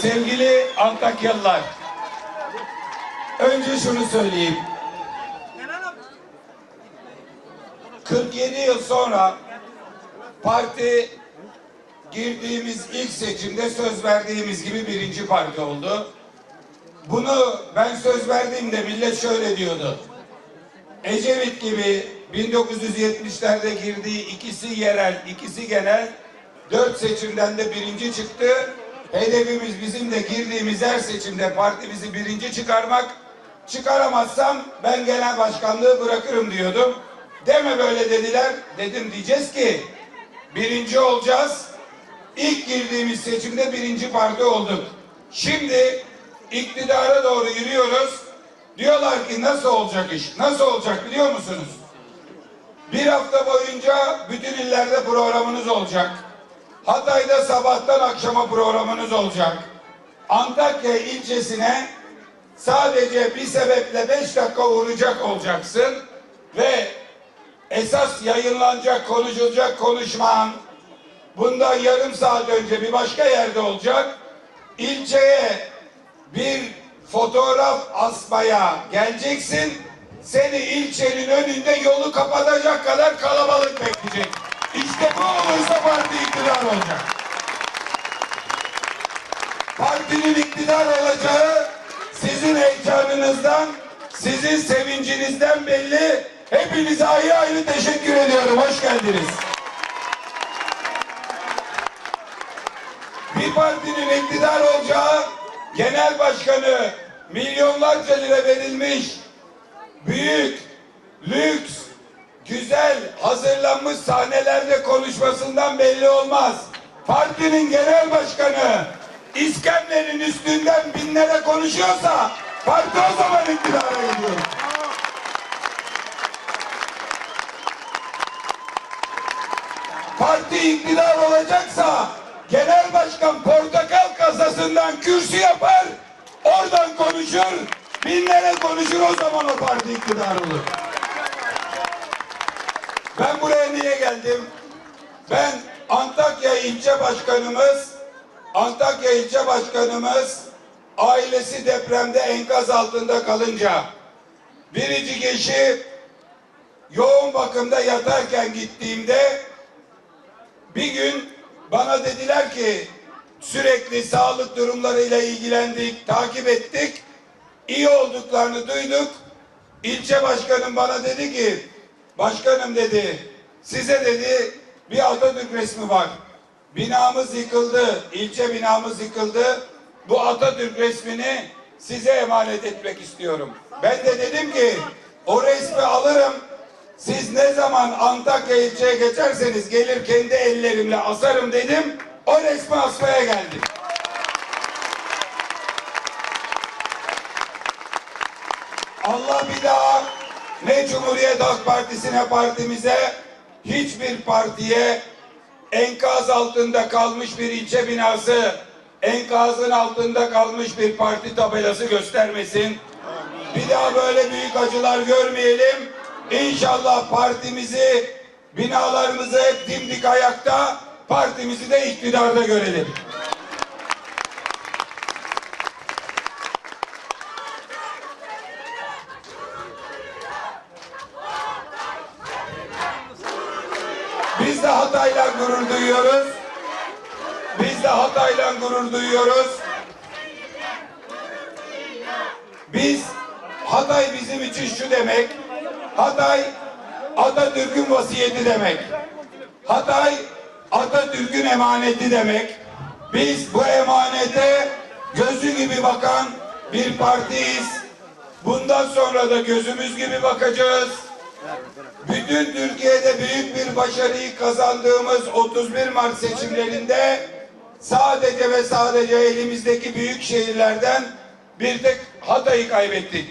Sevgili Antakyalılar, önce şunu söyleyeyim. 47 yıl sonra parti girdiğimiz ilk seçimde söz verdiğimiz gibi birinci parti oldu. Bunu ben söz verdiğimde millet şöyle diyordu. Ecevit gibi 1970'lerde girdiği ikisi yerel, ikisi genel dört seçimden de birinci çıktı. Hedefimiz bizim de girdiğimiz her seçimde partimizi birinci çıkarmak. Çıkaramazsam ben genel başkanlığı bırakırım diyordum. Deme böyle dediler. Dedim diyeceğiz ki birinci olacağız. İlk girdiğimiz seçimde birinci parti olduk. Şimdi iktidara doğru yürüyoruz. Diyorlar ki nasıl olacak iş? Nasıl olacak biliyor musunuz? Bir hafta boyunca bütün illerde programınız olacak. Hatay'da sabahtan akşama programınız olacak. Antakya ilçesine sadece bir sebeple beş dakika uğrayacak olacaksın ve esas yayınlanacak, konuşulacak konuşman bundan yarım saat önce bir başka yerde olacak. İlçeye bir fotoğraf asmaya geleceksin. Seni ilçenin önünde yolu kapatacak kadar kalabalık bekleyecek. Bu olursa parti iktidar olacak. Partinin iktidar olacağı sizin heyecanınızdan, sizin sevincinizden belli. Hepinize ayrı ayrı teşekkür ediyorum. Hoş geldiniz. bir partinin iktidar olacağı genel başkanı milyonlarca lira verilmiş büyük, lüks, güzel hazırlanmış sahnelerde konuşmasından belli olmaz. Partinin genel başkanı İskender'in üstünden binlere konuşuyorsa parti o zaman iktidara geliyor. Parti iktidar olacaksa genel başkan portakal kasasından kürsü yapar, oradan konuşur, binlere konuşur o zaman o parti iktidar olur. Geldim? Ben Antakya ilçe başkanımız, Antakya ilçe başkanımız ailesi depremde enkaz altında kalınca biricik eşi yoğun bakımda yatarken gittiğimde bir gün bana dediler ki sürekli sağlık durumlarıyla ilgilendik, takip ettik. iyi olduklarını duyduk. İlçe başkanım bana dedi ki başkanım dedi size dedi bir Atatürk resmi var. Binamız yıkıldı, ilçe binamız yıkıldı. Bu Atatürk resmini size emanet etmek istiyorum. Ben de dedim ki o resmi alırım. Siz ne zaman Antakya ilçeye geçerseniz gelir kendi ellerimle asarım dedim. O resmi asmaya geldim. Allah bir daha ne Cumhuriyet Halk Partisi'ne partimize hiçbir partiye enkaz altında kalmış bir ilçe binası, enkazın altında kalmış bir parti tabelası göstermesin. Bir daha böyle büyük acılar görmeyelim. İnşallah partimizi, binalarımızı hep dimdik ayakta, partimizi de iktidarda görelim. Biz de Hatay'la gurur duyuyoruz. Biz de Hatay'la gurur duyuyoruz. Biz Hatay bizim için şu demek. Hatay Atatürk'ün vasiyeti demek. Hatay Atatürk'ün emaneti demek. Biz bu emanete gözü gibi bakan bir partiyiz. Bundan sonra da gözümüz gibi bakacağız. Bütün Türkiye'de büyük bir başarıyı kazandığımız 31 Mart seçimlerinde sadece ve sadece elimizdeki büyük şehirlerden bir tek Hatay'ı kaybettik.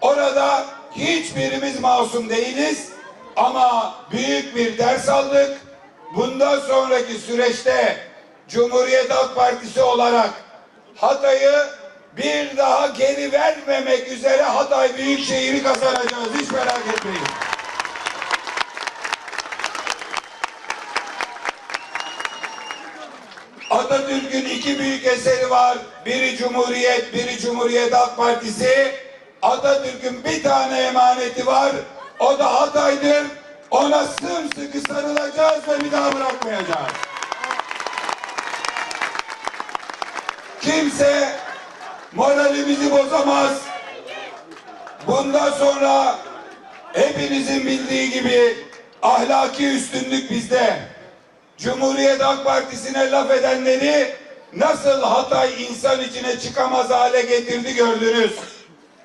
Orada hiçbirimiz masum değiliz ama büyük bir ders aldık. Bundan sonraki süreçte Cumhuriyet Halk Partisi olarak Hatay'ı bir daha geri vermemek üzere Hatay Büyükşehir'i kazanacağız. Hiç merak etmeyin. Atatürk'ün iki büyük eseri var. Biri Cumhuriyet, biri Cumhuriyet Halk Partisi. Atatürk'ün bir tane emaneti var. O da Hatay'dır. Ona sımsıkı sarılacağız ve bir daha bırakmayacağız. Kimse moralimizi bozamaz. Bundan sonra hepinizin bildiği gibi ahlaki üstünlük bizde. Cumhuriyet Halk Partisi'ne laf edenleri nasıl Hatay insan içine çıkamaz hale getirdi gördünüz.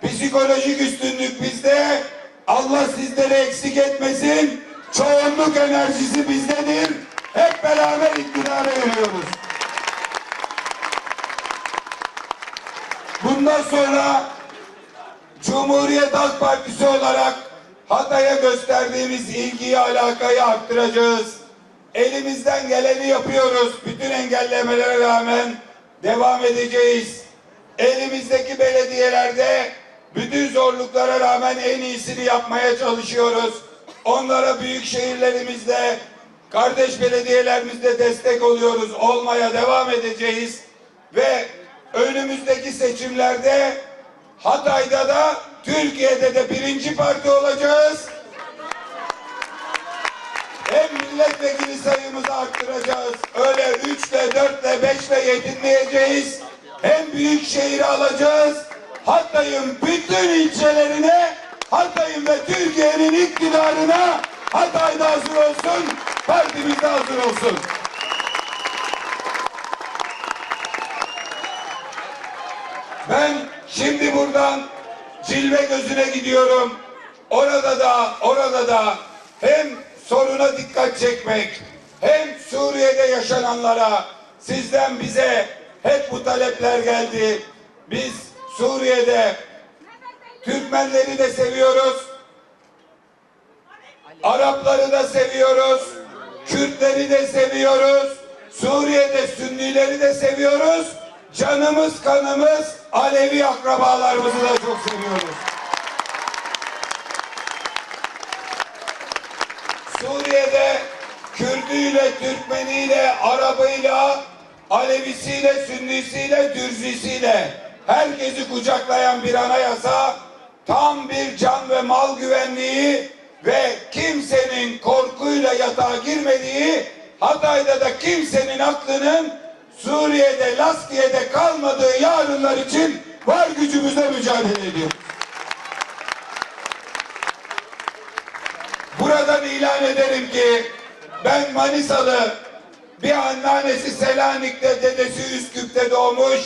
Psikolojik üstünlük bizde. Allah sizleri eksik etmesin. Çoğunluk enerjisi bizdedir. Hep beraber iktidara yürüyoruz. Bundan sonra Cumhuriyet Halk Partisi olarak Hatay'a gösterdiğimiz ilgiyi, alakayı arttıracağız. Elimizden geleni yapıyoruz. Bütün engellemelere rağmen devam edeceğiz. Elimizdeki belediyelerde bütün zorluklara rağmen en iyisini yapmaya çalışıyoruz. Onlara büyük şehirlerimizde, kardeş belediyelerimizde destek oluyoruz. Olmaya devam edeceğiz. Ve önümüzdeki seçimlerde Hatay'da da Türkiye'de de birinci parti olacağız. Milletvekili sayımızı arttıracağız. Öyle üçle, dörtle, beşle yetinmeyeceğiz. Hem büyük şehri alacağız. Hatay'ın bütün ilçelerine, Hatay'ın ve Türkiye'nin iktidarına Hatay'da hazır olsun, partimiz de hazır olsun. Ben şimdi buradan Cilve gözüne gidiyorum. Orada da orada da hem soruna dikkat çekmek hem Suriye'de yaşananlara sizden bize hep bu talepler geldi. Biz Suriye'de Türkmenleri de seviyoruz. Arapları da seviyoruz. Kürtleri de seviyoruz. Suriye'de Sünnileri de seviyoruz. Canımız kanımız Alevi akrabalarımızı da çok seviyoruz. Suriye'de Kürdüyle, Türkmeniyle, Arabıyla, Alevisiyle, Sünnisiyle, Dürzisiyle herkesi kucaklayan bir anayasa tam bir can ve mal güvenliği ve kimsenin korkuyla yatağa girmediği Hatay'da da kimsenin aklının Suriye'de, Laskiye'de kalmadığı yarınlar için var gücümüzle mücadele ediyoruz. Buradan ilan ederim ki ben Manisalı bir anneannesi Selanik'te, dedesi Üsküp'te doğmuş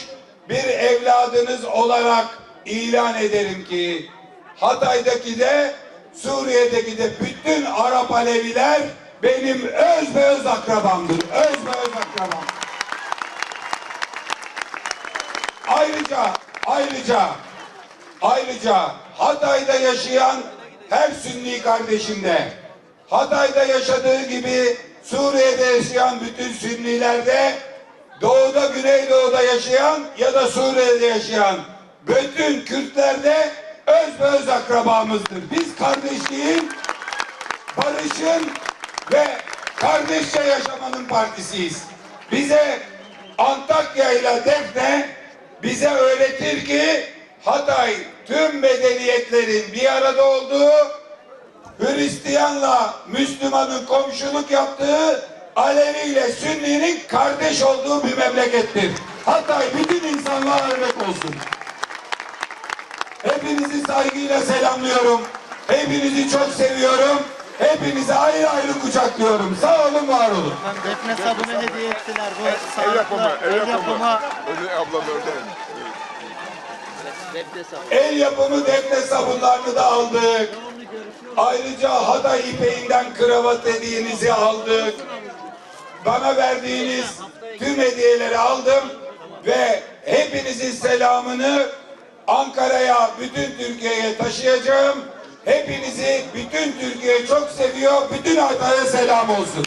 bir evladınız olarak ilan ederim ki Hatay'daki de Suriye'deki de bütün Arap Aleviler benim öz ve öz akrabamdır. Öz ve öz akrabam. Ayrıca, ayrıca, ayrıca Hatay'da yaşayan her Sünni kardeşim de Hatay'da yaşadığı gibi Suriye'de yaşayan bütün Sünnilerde Doğuda, Güneydoğu'da yaşayan ya da Suriye'de yaşayan bütün Kürtlerde öz ve öz akrabamızdır. Biz kardeşliğin, barışın ve kardeşçe yaşamanın partisiyiz. Bize Antakya ile Defne bize öğretir ki Hatay tüm medeniyetlerin bir arada olduğu, Hristiyanla Müslümanın komşuluk yaptığı, Alevi ile Sünni'nin kardeş olduğu bir memlekettir. Hatay bütün insanlığa örnek olsun. Hepinizi saygıyla selamlıyorum. Hepinizi çok seviyorum. Hepinizi ayrı ayrı kucaklıyorum. Sağ olun, var olun. Defne sabunu hediye ettiler bu El sağlıklı yapımı, el el yapımı. Öyle ablam sabunu. El yapımı defne sabunlarını da aldık. Ayrıca Hatay ipeğinden kravat hediyenizi aldık. Bana verdiğiniz tüm hediyeleri aldım ve hepinizin selamını Ankara'ya, bütün Türkiye'ye taşıyacağım. Hepinizi bütün Türkiye çok seviyor. Bütün Hatay'a selam olsun.